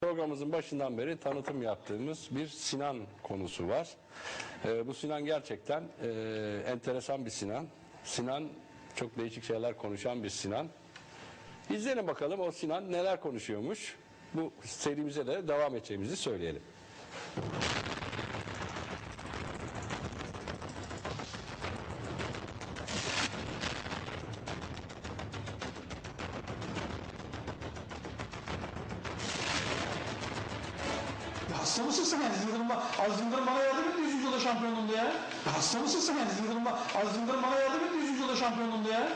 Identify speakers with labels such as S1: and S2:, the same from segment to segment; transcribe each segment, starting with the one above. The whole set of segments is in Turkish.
S1: Programımızın başından beri tanıtım yaptığımız bir Sinan konusu var. Ee, bu Sinan gerçekten e, enteresan bir Sinan. Sinan çok değişik şeyler konuşan bir Sinan. İzleyelim bakalım o Sinan neler konuşuyormuş. Bu serimize de devam edeceğimizi söyleyelim.
S2: Hasta mısın sen? Aziz Yıldırım, Aziz Yıldırım bana yardım etti 100. yılda şampiyonluğunda ya. Hasta mısın sen? Aziz Yıldırım, Aziz Yıldırım bana yardım etti 100. yılda şampiyonluğunda ya.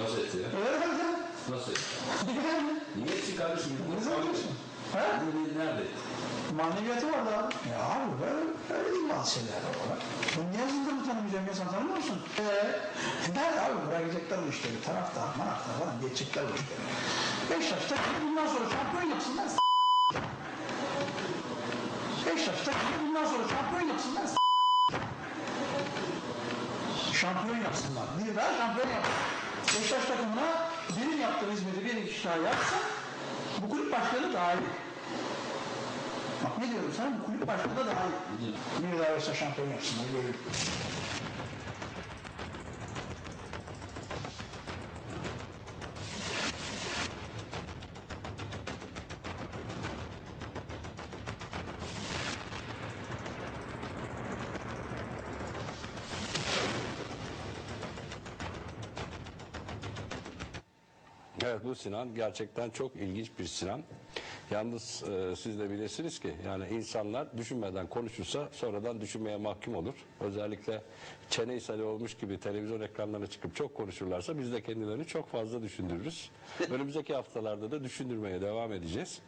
S1: Nasıl etti ya?
S2: Evet evet.
S1: Nasıl etti? Niye etsin kardeşim?
S2: Ne zannediyorsun? He?
S1: Nerede?
S2: Maneviyatı var da. Ya abi böyle, öyle değil bazı şeyler. Ben niye Yıldırım'ı tanımayacağım ya sen tanımıyor musun? Eee? Nerede abi bırakacaklar bu işleri. Taraftar, maraftar falan geçecekler bu işleri. Beşiktaş'ta bundan sonra şampiyon yapsınlar. Beşiktaş'ta bundan sonra şampiyon yapsınlar. Şampiyon yapsınlar. Bir daha şampiyon yapsınlar. Beşiktaş takımına benim yaptığım hizmeti bir kişi daha yapsa bu kulüp başkanı dahil. Bak ne diyorum sana bu kulüp başkanı da dahil. Bir daha olsa şampiyon yapsınlar. Böyle.
S1: Evet bu Sinan gerçekten çok ilginç bir Sinan. Yalnız e, siz de bilirsiniz ki yani insanlar düşünmeden konuşursa sonradan düşünmeye mahkum olur. Özellikle çene ishali olmuş gibi televizyon ekranlarına çıkıp çok konuşurlarsa biz de kendilerini çok fazla düşündürürüz. Önümüzdeki haftalarda da düşündürmeye devam edeceğiz.